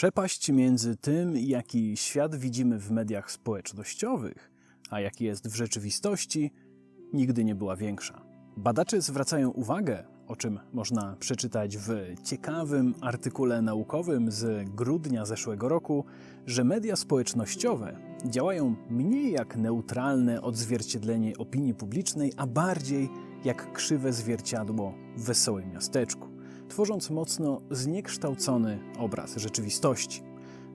Przepaść między tym, jaki świat widzimy w mediach społecznościowych, a jaki jest w rzeczywistości, nigdy nie była większa. Badacze zwracają uwagę, o czym można przeczytać w ciekawym artykule naukowym z grudnia zeszłego roku, że media społecznościowe działają mniej jak neutralne odzwierciedlenie opinii publicznej, a bardziej jak krzywe zwierciadło w wesołym miasteczku, tworząc mocno zniekształcony obraz rzeczywistości.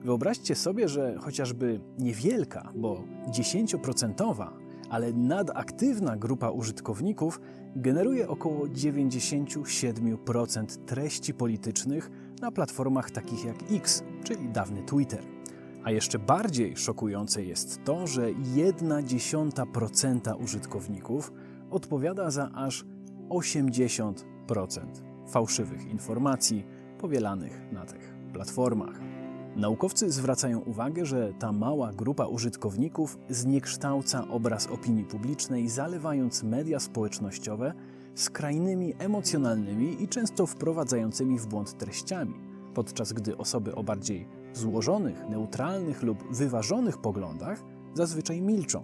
Wyobraźcie sobie, że chociażby niewielka, bo 10%, ale nadaktywna grupa użytkowników generuje około 97% treści politycznych na platformach takich jak X, czyli dawny Twitter. A jeszcze bardziej szokujące jest to, że 1,1% użytkowników odpowiada za aż 80% fałszywych informacji powielanych na tych platformach. Naukowcy zwracają uwagę, że ta mała grupa użytkowników zniekształca obraz opinii publicznej, zalewając media społecznościowe skrajnymi emocjonalnymi i często wprowadzającymi w błąd treściami, podczas gdy osoby o bardziej złożonych, neutralnych lub wyważonych poglądach zazwyczaj milczą,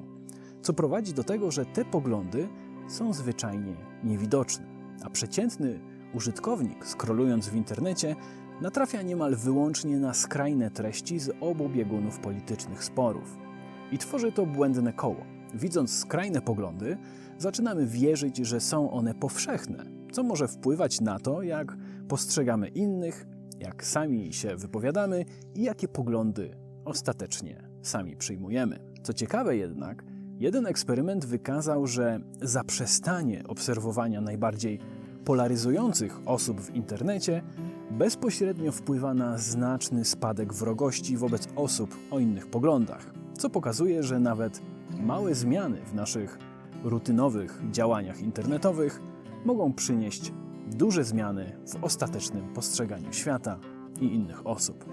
co prowadzi do tego, że te poglądy są zwyczajnie niewidoczne, a przeciętny użytkownik, skrolując w internecie, natrafia niemal wyłącznie na skrajne treści z obu biegunów politycznych sporów. I tworzy to błędne koło. Widząc skrajne poglądy, zaczynamy wierzyć, że są one powszechne, co może wpływać na to, jak postrzegamy innych, jak sami się wypowiadamy i jakie poglądy ostatecznie sami przyjmujemy. Co ciekawe jednak, jeden eksperyment wykazał, że zaprzestanie obserwowania najbardziej polaryzujących osób w internecie bezpośrednio wpływa na znaczny spadek wrogości wobec osób o innych poglądach, co pokazuje, że nawet małe zmiany w naszych rutynowych działaniach internetowych mogą przynieść duże zmiany w ostatecznym postrzeganiu świata i innych osób.